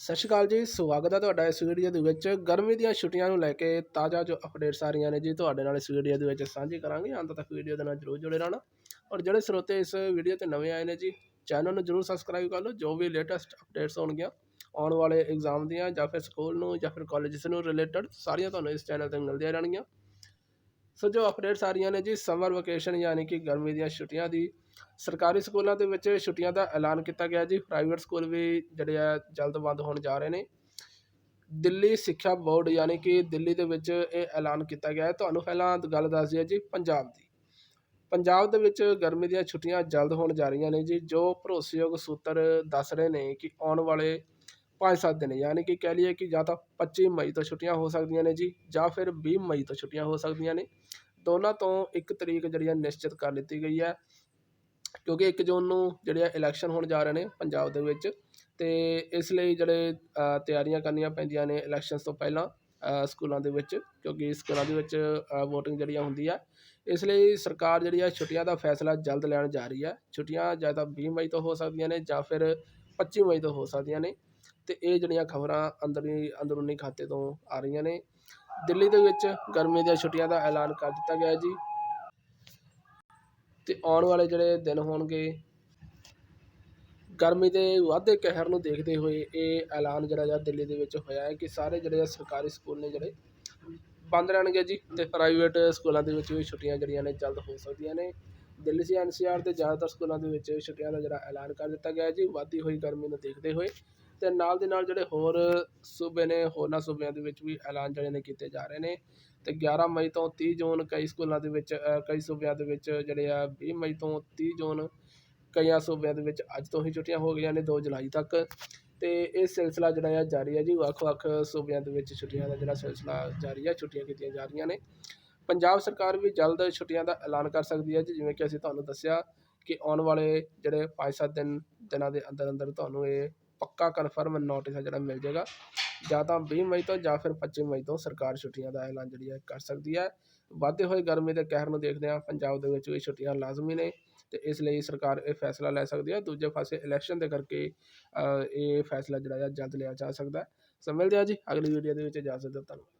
ਸਤਿ ਸ਼੍ਰੀ ਅਕਾਲ ਜੀ, ਸਵਾਗਤ ਹੈ ਤੁਹਾਡਾ ਇਸ ਵੀਡੀਓ ਦੇ ਵਿੱਚ। ਗਰਮੀ ਦੀਆਂ ਛੁੱਟੀਆਂ ਨੂੰ ਲੈ ਕੇ ਤਾਜ਼ਾ ਜੋ ਅਪਡੇਟਸ ਆ ਰਹੀਆਂ ਨੇ ਜੀ, ਤੁਹਾਡੇ ਨਾਲ ਇਸ ਵੀਡੀਓ ਦੇ ਵਿੱਚ ਸਾਂਝੀ ਕਰਾਂਗੇ। ਅੰਤ ਤੱਕ ਵੀਡੀਓ ਦੇ ਨਾਲ ਜਰੂਰ ਜੁੜੇ ਰਹਿਣਾ। ਔਰ ਜਿਹੜੇ ਸਰੋਤੇ ਇਸ ਵੀਡੀਓ ਤੇ ਨਵੇਂ ਆਏ ਨੇ ਜੀ, ਚੈਨਲ ਨੂੰ ਜਰੂਰ ਸਬਸਕ੍ਰਾਈਬ ਕਰ ਲਓ। ਜੋ ਵੀ ਲੇਟੈਸਟ ਅਪਡੇਟਸ ਹੋਣਗੀਆਂ, ਆਉਣ ਵਾਲੇ ਐਗਜ਼ਾਮ ਦੀਆਂ ਜਾਂ ਫਿਰ ਸਕੂਲ ਨੂੰ ਜਾਂ ਫਿਰ ਕਾਲਜਸ ਨੂੰ ਰਿਲੇਟਡ ਸਾਰੀਆਂ ਤੁਹਾਨੂੰ ਇਸ ਚੈਨਲ ਤੇ ਮਿਲਦੀਆਂ ਰਹਿਣਗੀਆਂ। ਸੋ ਜੋ ਅਪਡੇਟਸ ਆ ਰਹੀਆਂ ਨੇ ਜੀ, ਸਮਰ ਵਕੇਸ਼ਨ ਯਾਨੀ ਕਿ ਗਰਮੀ ਦੀਆਂ ਛੁੱਟੀਆਂ ਦੀ, ਸਰਕਾਰੀ ਸਕੂਲਾਂ ਦੇ ਵਿੱਚ ਛੁੱਟੀਆਂ ਦਾ ਐਲਾਨ ਕੀਤਾ ਗਿਆ ਜੀ ਪ੍ਰਾਈਵੇਟ ਸਕੂਲ ਵੀ ਜਿਹੜੇ ਆ ਜਲਦ ਬੰਦ ਹੋਣ ਜਾ ਰਹੇ ਨੇ। ਦਿੱਲੀ ਸਿੱਖਿਆ ਬੋਰਡ ਯਾਨੀ ਕਿ ਦਿੱਲੀ ਦੇ ਵਿੱਚ ਇਹ ਐਲਾਨ ਕੀਤਾ ਗਿਆ ਹੈ। ਤੁਹਾਨੂੰ ਪਹਿਲਾਂ ਗੱਲ ਦੱਸ ਦਈਏ ਜੀ, ਪੰਜਾਬ ਦੀ। ਪੰਜਾਬ ਦੇ ਵਿੱਚ ਗਰਮੀ ਦੀਆਂ ਛੁੱਟੀਆਂ ਜਲਦ ਹੋਣ ਜਾ ਰਹੀਆਂ ਨੇ ਜੀ, ਜੋ ਭਰੋਸੇਯੋਗ ਸੂਤਰ ਦੱਸ ਰਹੇ ਨੇ ਕਿ ਆਉਣ ਵਾਲੇ 5-7 ਦਿਨ, ਯਾਨੀ ਕਿ ਕਹਿ ਲਈਏ ਕਿ ਜਾਂ ਤਾਂ 25 ਮਈ ਤੋਂ ਛੁੱਟੀਆਂ ਹੋ ਸਕਦੀਆਂ ਨੇ ਜੀ, ਜਾਂ ਫਿਰ 20 ਮਈ ਤੋਂ ਛੁੱਟੀਆਂ ਹੋ ਸਕਦੀਆਂ ਨੇ। ਦੋਨਾਂ ਤੋਂ ਇੱਕ ਤਰੀਕ ਜਿਹੜੀ ਹੈ ਨਿਸ਼ਚਿਤ ਕਰ ਦਿੱਤੀ ਗਈ ਹੈ ਕਿਉਂਕਿ 1 ਜੂਨ ਨੂੰ ਜਿਹੜੇ ਆ ਇਲੈਕਸ਼ਨ ਹੋਣ ਜਾ ਰਹੇ ਨੇ ਪੰਜਾਬ ਦੇ ਵਿੱਚ, ਤੇ ਇਸ ਲਈ ਜਿਹੜੇ ਤਿਆਰੀਆਂ ਕਰਨੀਆਂ ਪੈਂਦੀਆਂ ਨੇ ਇਲੈਕਸ਼ਨਸ ਤੋਂ ਪਹਿਲਾਂ ਸਕੂਲਾਂ ਦੇ ਵਿੱਚ, ਕਿਉਂਕਿ ਸਕੂਲਾਂ ਦੇ ਵਿੱਚ VOTING ਜਿਹੜੀ ਆ ਹੁੰਦੀ ਆ। ਇਸ ਲਈ ਸਰਕਾਰ ਜਿਹੜੀ ਆ ਛੁੱਟੀਆਂ ਦਾ ਫੈਸਲਾ ਜਲਦ ਲੈਣ ਜਾ ਰਹੀ ਹੈ ਛੁੱਟੀਆਂ ਜਾਂ ਤਾਂ 20 ਮਈ ਤੋਂ ਹੋ ਸਕਦੀਆਂ ਨੇ ਜਾਂ ਫਿਰ 25 ਮਈ ਤੋਂ ਹੋ ਸਕਦੀਆਂ ਨੇ। ਅਤੇ ਇਹ ਜਿਹੜੀਆਂ ਖਬਰਾਂ ਅੰਦਰੀ ਅੰਦਰੂਨੀ ਖਾਤੇ ਤੋਂ ਆ ਰਹੀਆਂ ਨੇ, ਦਿੱਲੀ ਦੇ ਵਿੱਚ ਗਰਮੀ ਦੀਆਂ ਛੁੱਟੀਆਂ ਦਾ ਐਲਾਨ ਕਰ ਦਿੱਤਾ ਗਿਆ ਜੀ। ਅਤੇ ਆਉਣ ਵਾਲੇ ਜਿਹੜੇ ਦਿਨ ਹੋਣਗੇ, ਗਰਮੀ ਦੇ ਵਾਧੇ ਕਹਿਰ ਨੂੰ ਦੇਖਦੇ ਹੋਏ ਇਹ ਐਲਾਨ ਜਿਹੜਾ ਜਾਂ ਦਿੱਲੀ ਦੇ ਵਿੱਚ ਹੋਇਆ ਹੈ ਕਿ ਸਾਰੇ ਜਿਹੜੇ ਆ ਸਰਕਾਰੀ ਸਕੂਲ ਨੇ ਜਿਹੜੇ, ਬੰਦ ਰਹਿਣਗੇ ਜੀ ਅਤੇ ਪ੍ਰਾਈਵੇਟ ਸਕੂਲਾਂ ਦੇ ਵਿੱਚ ਵੀ ਛੁੱਟੀਆਂ ਜਿਹੜੀਆਂ ਨੇ ਜਲਦ ਹੋ ਸਕਦੀਆਂ ਨੇ। ਦਿੱਲੀ ਸੀ ਐਨਸੀਆਰ ਦੇ ਜ਼ਿਆਦਾਤਰ ਸਕੂਲਾਂ ਦੇ ਵਿੱਚ ਛੁੱਟੀਆਂ ਦਾ ਜਿਹੜਾ ਐਲਾਨ ਕਰ ਦਿੱਤਾ ਗਿਆ ਜੀ ਵਧਦੀ ਹੋਈ ਗਰਮੀ ਨੂੰ ਦੇਖਦੇ ਹੋਏ। ਤੇ ਨਾਲ ਦੇ ਨਾਲ ਜਿਹੜੇ ਹੋਰ ਸੂਬੇ ਨੇ, ਹੋਰਨਾਂ ਸੂਬਿਆਂ ਦੇ ਵਿੱਚ ਵੀ ਐਲਾਨ ਜਿਹੜੇ ਨੇ ਕੀਤੇ ਜਾ ਰਹੇ ਨੇ। ਤੇ 11 ਮਈ ਤੋਂ 30 ਜੂਨ ਕਈ ਸਕੂਲਾਂ ਦੇ ਵਿੱਚ ਕਈ ਸੂਬਿਆਂ ਦੇ ਵਿੱਚ ਜਿਹੜੇ ਆ 20 ਮਈ ਤੋਂ 30 ਜੂਨ ਕਈਆਂ ਸੂਬਿਆਂ ਦੇ ਵਿੱਚ ਅੱਜ ਤੋਂ ਹੀ ਛੁੱਟੀਆਂ ਹੋ ਗਈਆਂ ਨੇ 2 ਜੁਲਾਈ ਤੱਕ। ਤੇ ਇਹ ਸਿਲਸਿਲਾ ਜਿਹੜਾ ਆ, ਜਾਰੀ ਹੈ ਜੀ। ਵੱਖ-ਵੱਖ ਸੂਬਿਆਂ ਦੇ ਵਿੱਚ ਛੁੱਟੀਆਂ ਦਾ ਜਿਹੜਾ ਸਿਲਸਿਲਾ ਜਾਰੀ ਹੈ ਛੁੱਟੀਆਂ ਕੀਤੀਆਂ ਜਾ ਰਹੀਆਂ ਨੇ। ਪੰਜਾਬ ਸਰਕਾਰ ਵੀ ਜਲਦ ਛੁੱਟੀਆਂ ਦਾ ਐਲਾਨ ਕਰ ਸਕਦੀ ਹੈ ਜੀ। ਜਿਵੇਂ ਕਿ ਅਸੀਂ ਤੁਹਾਨੂੰ ਦੱਸਿਆ ਕਿ ਆਉਣ ਵਾਲੇ ਜਿਹੜੇ 5-7 ਦਿਨ, ਦਿਨਾਂ ਦੇ ਅੰਦਰ ਅੰਦਰ ਤੁਹਾਨੂੰ ਇਹ ਪੱਕਾ ਕਨਫਰਮ ਨੋਟਿਸ ਹੈ ਜਿਹੜਾ ਮਿਲ ਜਾਏਗਾ। ਜਾਂ ਤਾਂ 20 ਮਈ ਤੋਂ ਜਾਂ ਫਿਰ 25 ਮਈ ਤੋਂ ਸਰਕਾਰ ਛੁੱਟੀਆਂ ਦਾ ਐਲਾਨ ਜਿਹੜੀ ਹੈ ਕਰ ਸਕਦੀ ਹੈ ਵਧਦੇ ਹੋਏ ਗਰਮੀ ਦੇ ਕਹਿਰ ਨੂੰ ਦੇਖਦੇ ਹਾਂ ਪੰਜਾਬ ਦੇ ਵਿੱਚ ਵੀ ਛੁੱਟੀਆਂ ਲਾਜ਼ਮੀ ਨੇ ਤੇ ਇਸ ਲਈ ਸਰਕਾਰ ਇਹ ਫੈਸਲਾ ਲੈ ਸਕਦੀ ਹੈ ਦੂਜੇ ਪਾਸੇ ਇਲੈਕਸ਼ਨ ਦੇ ਕਰਕੇ ਇਹ ਫੈਸਲਾ ਜਿਹੜਾ ਹੈ ਜਲਦ ਲਿਆ ਜਾ ਸਕਦਾ। ਸੋ ਮਿਲਦੇ ਹਾਂ ਜੀ, ਅਗਲੀ ਵੀਡੀਓ ਦੇ ਵਿੱਚ ਇਜਾਜ਼ਤ ਦਿਓ, ਧੰਨਵਾਦ।